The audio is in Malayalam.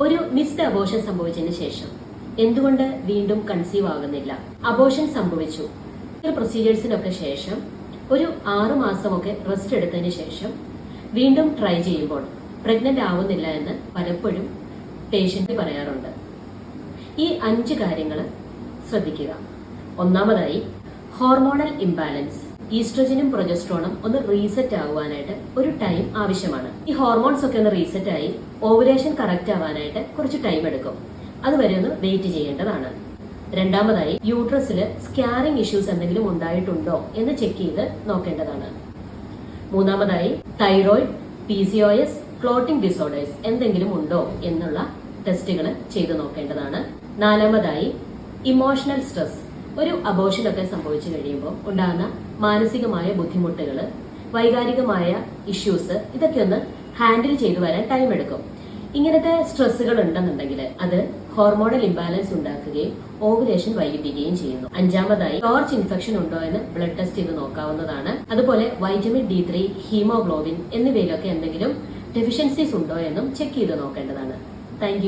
ഒരു മിസ്ഡ് അബോഷൻ സംഭവിച്ചതിന് ശേഷം എന്തുകൊണ്ട് വീണ്ടും കൺസീവ് ആകുന്നില്ല? അബോഷൻ സംഭവിച്ചു. പ്രൊസീജിയേഴ്സിനൊക്കെ ശേഷം ഒരു ആറു മാസമൊക്കെ റെസ്റ്റ് എടുത്തതിന് ശേഷം വീണ്ടും ട്രൈ ചെയ്യുമ്പോൾ പ്രഗ്നന്റ് ആവുന്നില്ല എന്ന് പലപ്പോഴും പേഷ്യന്റ് പറയാറുണ്ട്. ഈ അഞ്ച് കാര്യങ്ങൾ ശ്രദ്ധിക്കുക. ഒന്നാമതായി ഹോർമോണൽ ഇംബാലൻസ് ഈസ്ട്രജനും പ്രൊജസ്ട്രോണും ഒന്ന് റീസെറ്റ് ആവാനായിട്ട് ഒരു ടൈം ആവശ്യമാണ്. ഈ ഹോർമോൺസ് ഒക്കെ ഒന്ന് റീസെറ്റ് ആയി ഓവുലേഷൻ കറക്റ്റ് ആവാനായിട്ട് കുറച്ച് ടൈം എടുക്കും. അതുവരെ ഒന്ന് വെയിറ്റ് ചെയ്യേണ്ടതാണ്. രണ്ടാമതായി യൂട്രസിൽ സ്കാനിങ് ഇഷ്യൂസ് എന്തെങ്കിലും ഉണ്ടായിട്ടുണ്ടോ എന്ന് ചെക്ക് ചെയ്ത് നോക്കേണ്ടതാണ്. മൂന്നാമതായി thyroid P C O S clotting disorders എന്തെങ്കിലും ഉണ്ടോ എന്നുള്ള ടെസ്റ്റുകൾ ചെയ്തു നോക്കേണ്ടതാണ്. നാലാമതായി ഇമോഷണൽ സ്ട്രെസ്. ഒരു അബോഷനൊക്കെ സംഭവിച്ചു കഴിയുമ്പോൾ ഉണ്ടാകുന്ന മാനസികമായ ബുദ്ധിമുട്ടുകൾ വൈകാരികമായ ഇഷ്യൂസ് ഇതൊക്കെ ഒന്ന് ഹാൻഡിൽ ചെയ്തു വരാൻ ടൈം എടുക്കും. ഇങ്ങനത്തെ സ്ട്രെസ്സുകൾ ഉണ്ടെന്നുണ്ടെങ്കിൽ അത് ഹോർമോണൽ ഇംബാലൻസ് ഉണ്ടാക്കുകയും ഓവുലേഷൻ വൈകിപ്പിക്കുകയും ചെയ്യുന്നു. അഞ്ചാമതായി ടോർച്ച് ഇൻഫെക്ഷൻ ഉണ്ടോ എന്ന് ബ്ലഡ് ടെസ്റ്റ് ചെയ്ത് നോക്കാവുന്നതാണ്. അതുപോലെ വൈറ്റമിൻ ഡി ത്രീ ഹീമോഗ്ലോബിൻ എന്നിവയിലൊക്കെ എന്തെങ്കിലും ഡെഫിഷ്യൻസീസ് ഉണ്ടോ എന്നും ചെക്ക് ചെയ്ത് നോക്കേണ്ടതാണ്. താങ്ക്